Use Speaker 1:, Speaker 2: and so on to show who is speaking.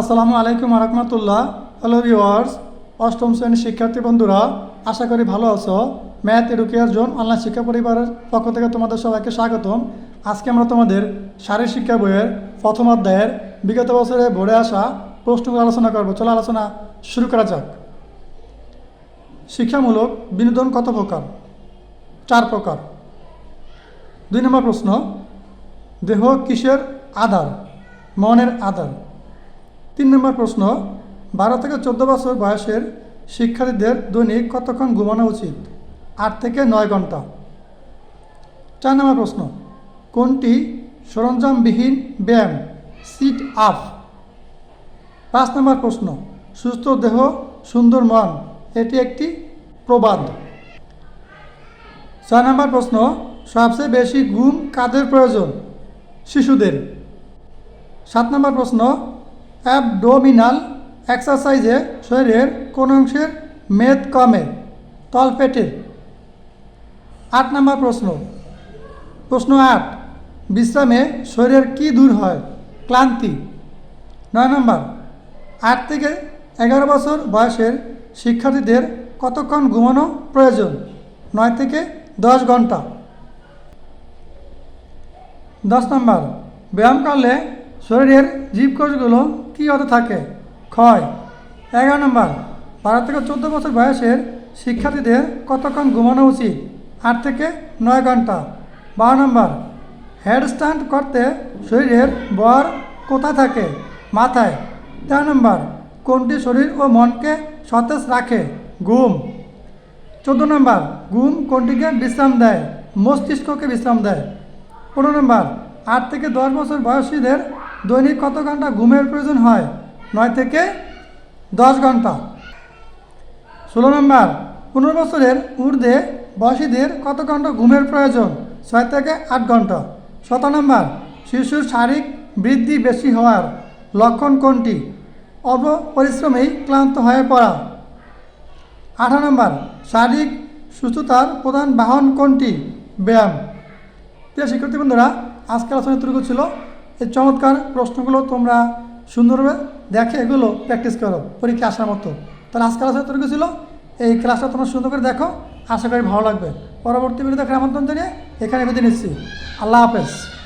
Speaker 1: আসসালামু আলাইকুম রহমতুল্লাহ। Hello viewers অষ্টম শ্রেণির শিক্ষার্থী বন্ধুরা, আশা করি ভালো আছো। ম্যাথ এডুকেয়ার জোন অনলাইন শিক্ষা পরিবারের পক্ষ থেকে তোমাদের সবাইকে স্বাগতম। আজকে আমরা তোমাদের শারীর শিক্ষা বইয়ের প্রথম অধ্যায়ের বিগত বছরে ভরে আসা প্রশ্নগুলো আলোচনা করব। চলো আলোচনা শুরু করা যাক। শিক্ষামূলক বিনোদন কত প্রকার? চার প্রকার। দুই নম্বর প্রশ্ন, দেহ কিসের আধার? মনের আধার। তিন নম্বর প্রশ্ন, বারো থেকে চোদ্দ বছর বয়সের শিক্ষার্থীদের দৈনিক কতক্ষণ ঘুমানো উচিত? আট থেকে নয় ঘণ্টা। চার নম্বর প্রশ্ন, কোনটি সরঞ্জামবিহীন ব্যায়াম সিট আপ পাঁচ নম্বর প্রশ্ন, সুস্থ দেহ, সুন্দর মন, এটি একটি প্রবাদ? ছয় নম্বর প্রশ্ন, সবচেয়ে বেশি ঘুম কাদের প্রয়োজন? শিশুদের। সাত নম্বর প্রশ্ন অ্যাবডোমিনাল এক্সারসাইজে শরীরের কোন অংশের মেদ কমে? তলপেটের আট নম্বর প্রশ্ন। প্রশ্ন আট, বিশ্রামে শরীরের কি দূর হয়? ক্লান্তি। নয় নম্বর, আট থেকে এগারো বছর বয়সের শিক্ষার্থীদের কতক্ষণ ঘুমানো প্রয়োজন? নয় থেকে দশ ঘণ্টা। দশ নম্বর, ব্যায়াম করলে শরীরের জীবকোষগুলো কী হতে থাকে? ক্ষয়। এগারো নম্বর, বারো থেকে চোদ্দ বছর বয়সের শিক্ষার্থীদের কতক্ষণ ঘুমানো উচিত? আট থেকে নয় ঘণ্টা। বারো নম্বর হেডস্ট্যান্ড করতে শরীরের বর কোথায় থাকে? মাথায়। তেরো নম্বর, কোনটি শরীর ও মনকে সতেজ রাখে? ঘুম। চোদ্দ নম্বর, ঘুম কোনটিকে বিশ্রাম দেয়? মস্তিষ্ককে বিশ্রাম দেয়। পনেরো নম্বর, আট থেকে দশ বছর বয়সীদের দৈনিক কত ঘণ্টা ঘুমের প্রয়োজন হয়? নয় থেকে দশ ঘণ্টা। ষোলো নম্বর, পনেরো বছরের ঊর্ধ্বে বয়সীদের কত ঘণ্টা ঘুমের প্রয়োজন? ছয় থেকে আট ঘণ্টা। সতেরো নম্বর, শিশুর শারীরিক বৃদ্ধি বেশি হওয়ার লক্ষণ কোনটি? অপরিশ্রমেই ক্লান্ত হয়ে পড়া। আঠারো নম্বর, শারীরিক সুস্থতার প্রধান বাহন কোনটি? ব্যায়াম। প্রিয় শিক্ষার্থী বন্ধুরা আজকে আলোচনা ছিল। এই চমৎকার প্রশ্নগুলো তোমরা সুন্দরভাবে দেখে এগুলো প্র্যাকটিস করো, পরীক্ষা আসার মতো। তাহলে আজকে আলোচনা তৈরি ছিল। এই ক্লাসটা তোমরা সুন্দর করে দেখো। আশা করি ভালো লাগবে। পরবর্তী ভিডিও দেখার আমন্ত্রণ জানিয়ে এখানে বেঁধে নিচ্ছি। আল্লাহ হাফেজ।